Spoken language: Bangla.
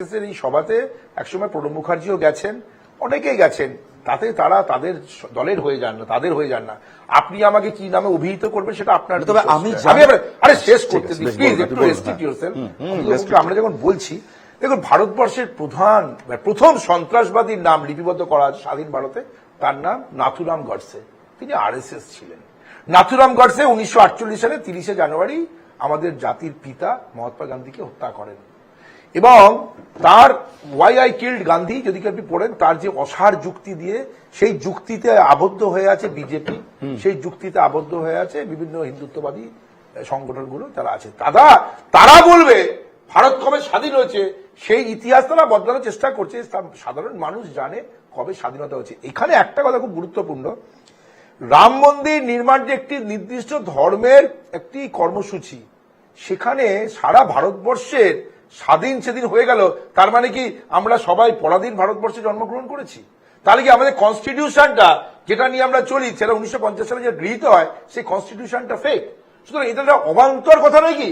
কংগ্রেসের এই সভাতে একসময় প্রণব মুখার্জিও গেছেন অনেকেই গেছেন। তাতে তারা তাদের দলের হয়ে যান না তাদের হয়ে যান না। আপনি আমাকে কি নামে অভিহিত করবেন সেটা আপনার তবে আমি আরে শেষ করতে হ্যাঁ। আমরা যখন বলছি দেখুন ভারতবর্ষের প্রধান প্রথম সন্ত্রাসবাদীর নাম লিপিবদ্ধ করা স্বাধীন ভারতে তার নাম নাথুরাম গডসে। তিনি আরএসএস ছিলেন। নাথুরাম গডসে উনিশশো আটচল্লিশ সালে তিরিশে জানুয়ারি আমাদের জাতির পিতা মহাত্মা গান্ধীকে হত্যা করেন। এবং তার ওয়াই আই কিল্ড গান্ধী যদি আপনি পড়েন, তার যে অসার যুক্তি দিয়ে, সেই যুক্তিতে আবদ্ধ হয়ে আছে বিজেপি, সেই যুক্তিতে আবদ্ধ হয়ে আছে বিভিন্ন হিন্দুত্ববাদী সংগঠনগুলো তারা আছে। দাদা তারা বলবে, ভারত কবে স্বাধীন হয়েছে, সেই ইতিহাস তারা বদলানোর চেষ্টা করছে সাধারণ মানুষ জানে কবে স্বাধীনতা হয়েছে। এখানে একটা কথা খুব গুরুত্বপূর্ণ। রাম মন্দির নির্মাণ যে একটি নির্দিষ্ট ধর্মের একটি কর্মসূচি, সেখানে সারা ভারতবর্ষের স্বাধীন সেদিন হয়ে গেল, তার মানে কি আমরা সবাই পরাধীন ভারতবর্ষে জন্মগ্রহণ করেছি? তাহলে কি আমাদের কনস্টিটিউশনটা যেটা নিয়ে আমরা চলি, সেটা উনিশশো পঞ্চাশ সালে যে গৃহীত হয়, সেই কনস্টিটিউশনটা ফেক সুতরাং এটা অবান্তর কথা নয় কি?